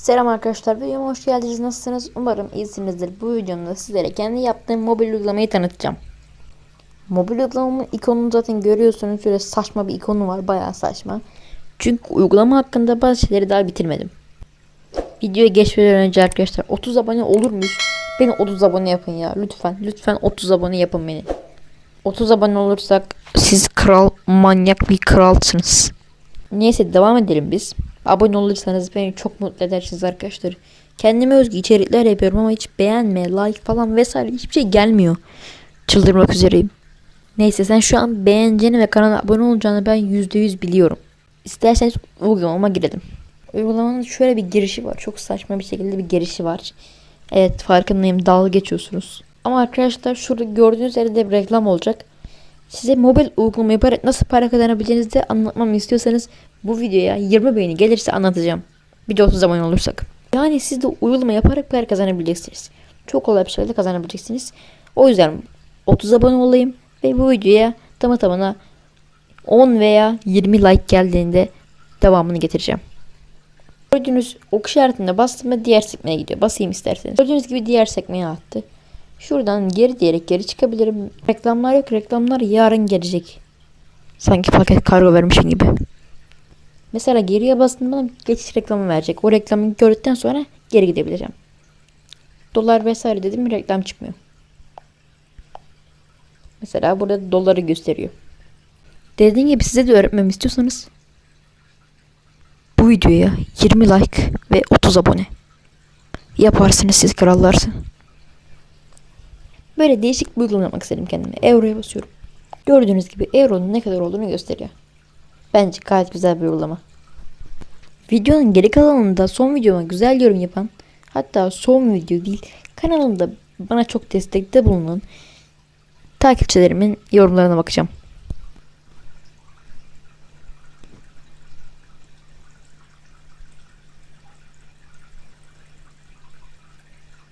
Selam arkadaşlar, videoma hoş geldiniz. Nasılsınız? Umarım iyisinizdir. Bu videomda sizlere kendi yaptığım mobil uygulamayı tanıtacağım. Mobil uygulamamın ikonunu zaten görüyorsunuz. Şöyle saçma bir ikonu var, bayağı saçma. Çünkü uygulama hakkında bazı şeyleri daha bitirmedim. Videoya geçmeden önce arkadaşlar 30 abone olur muyuz? Beni 30 abone yapın ya lütfen. Lütfen 30 abone yapın beni. 30 abone olursak siz kral manyak bir kralsınız. Neyse devam edelim biz. Abone olursanız beni çok mutlu edersiniz arkadaşlar. Kendime özgü içerikler yapıyorum ama hiç beğenme, like falan vesaire hiçbir şey gelmiyor. Çıldırmak üzereyim. Neyse sen şu an beğeneceğini ve kanala abone olacağını ben %100 biliyorum. İsterseniz uygulamama girelim. Uygulamanın şöyle bir girişi var. Çok saçma bir şekilde bir girişi var. Evet farkındayım dalga geçiyorsunuz. Ama arkadaşlar şurada gördüğünüz yerde bir reklam olacak. Size mobil uygulama yaparak nasıl para kazanabileceğinizi de anlatmamı istiyorsanız bu videoya 20 beğeni gelirse anlatacağım. Bir de 30 zaman olursak. Yani siz de uygulama yaparak para kazanabileceksiniz. Çok kolay bir şekilde kazanabileceksiniz. O yüzden 30 abone olayım ve bu videoya tamı tamına 10 veya 20 like geldiğinde devamını getireceğim. Gördüğünüz ok işaretine bastığımda diğer sekmeye gidiyor. Basayım isterseniz. Gördüğünüz gibi diğer sekmeye attı. Şuradan geri diyerek geri çıkabilirim. Reklamlar yok. Reklamlar yarın gelecek. Sanki paket kargo vermişim gibi. Mesela geriye bastığımda geçiş reklamı verecek. O reklamı gördükten sonra geri gidebileceğim. Dolar vesaire dedim reklam çıkmıyor. Mesela burada doları gösteriyor. Dediğim gibi size de öğretmemi istiyorsanız bu videoya 20 like ve 30 abone. Yaparsınız siz krallarsın. Böyle değişik bir uygulama istedim kendime. Euro'ya basıyorum. Gördüğünüz gibi Euro'nun ne kadar olduğunu gösteriyor. Bence gayet güzel bir uygulama. Videonun geri kalanında son videoma güzel yorum yapan hatta son video değil kanalımda bana çok destekte bulunan takipçilerimin yorumlarına bakacağım.